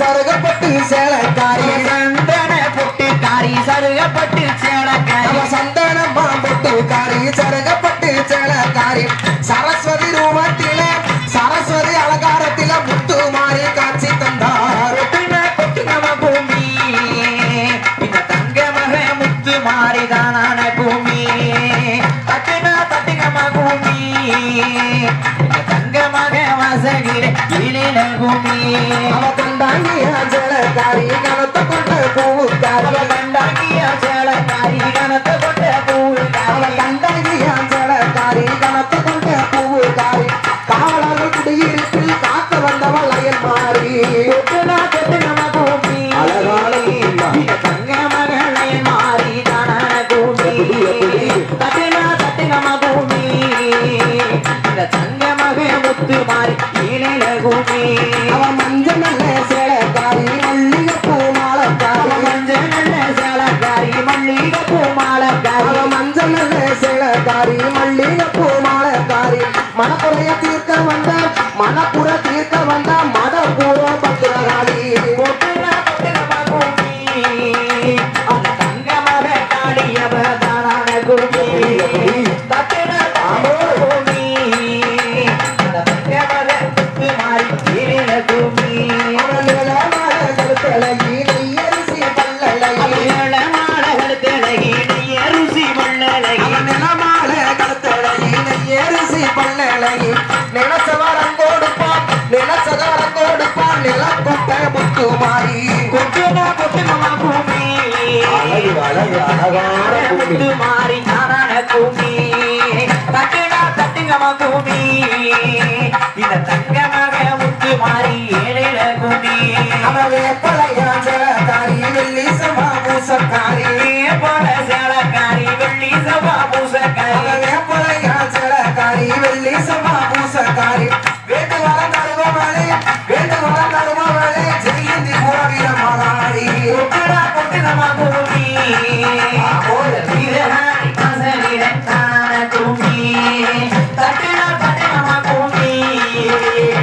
சருகப்பட்டு சேலக்காரி. சந்தன பொட்டு காரி சருகப்பட்டு சேலக்காரி. சந்தன பொட்டு காரி சருகப்பட்டு சேலக்காரி. சரஸ்வதி ரூபத்தில சரஸ்வதி அலங்காரத்தில முத்து மாறி காட்சி தந்தார். பூமி இந்த தங்க மக முத்து மாறி தானான பூமி. தட்டுனா தட்டுங்கம்மா பூமி வாசகிலே இளில பூமி அவ கண்டாங்கி அஞ்சலக்காரி கனத்த கொண்ட பூவுக்காரி. அவ கண்டாங்கிய சேலக்காரி கனத்த கொண்ட அவ பூவுக்காரி. கண்டாங்கி அஞ்சலக்காரி கனத்த கொண்ட பூவுக்காரி. காவலர்கள் குடியிருப்பில் காக்க வந்தவள் அயல் மாறி மனக்குறைய தீர்க்க வந்த மனப்புற பல்லழகி நிலச்சவரம் கொடுப்பான் நிலச்சவரம் கொடுப்பான் நிலப்பட்ட முத்துமாரி. கொட்டுனா கொட்டு நம்ம பூமி? அழகு அழகு அழகான பூமி. முத்து மாறி நானான பூமி. தட்டுனா தட்டுங்கம்மா பூமி. இந்த தங்கமாக முத்து மாறி ஏழையில பூமி. அவன் வேப்பலையா ஜலகாரி வெள்ளி சமா போல